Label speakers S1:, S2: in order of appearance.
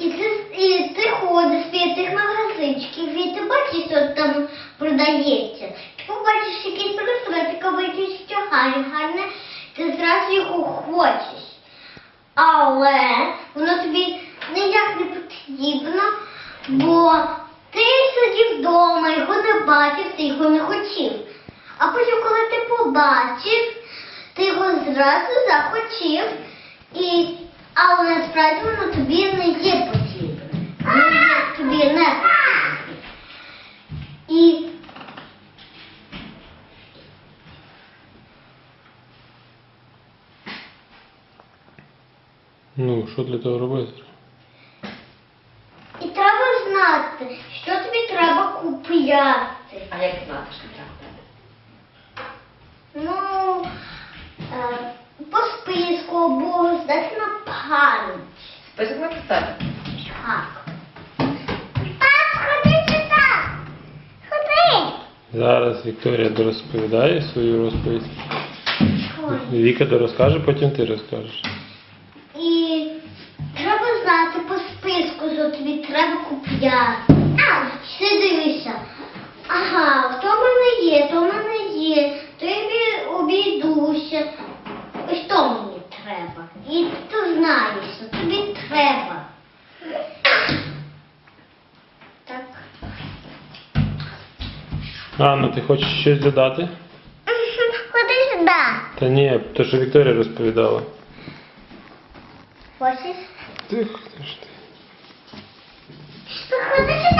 S1: І ти, і ти ходиш від тих магазинчиків, і ти бачиш, що там продається. Ти побачиш якийсь просветиковий, якийсь що гарне, ти зразу його хочеш. Але воно тобі ніяк не потрібно, бо ти сидів вдома, його не бачив, ти його не хотів. А потім, коли ти побачив, ти його зразу захотів, і... але насправді воно тобі не є.
S2: Ну, що для того робити?
S1: І треба знати, що тобі треба купляти.
S3: А як знати, що треба?
S1: Ну, е, по списку або здати на пам'ять.
S3: Список написати.
S1: Так. Пап, ходи сюди. Ходи.
S2: Зараз Вікторія дорозповідає свою розповідь. Віка дорозкаже, потім ти розкажеш.
S1: І треба знати по списку, що тобі треба купляти. А, ти дивися. Ага, то в мене є, то в мене є, то я обійдуся. Ось то мені треба. І ти знаєш, що тобі треба. Так.
S2: Анна, ти хочеш щось додати?
S1: Ходи сюди.
S2: Та ні, то що Вікторія розповідала.
S1: Хочеш?
S2: Ти ж ти.
S1: Ходи сюди.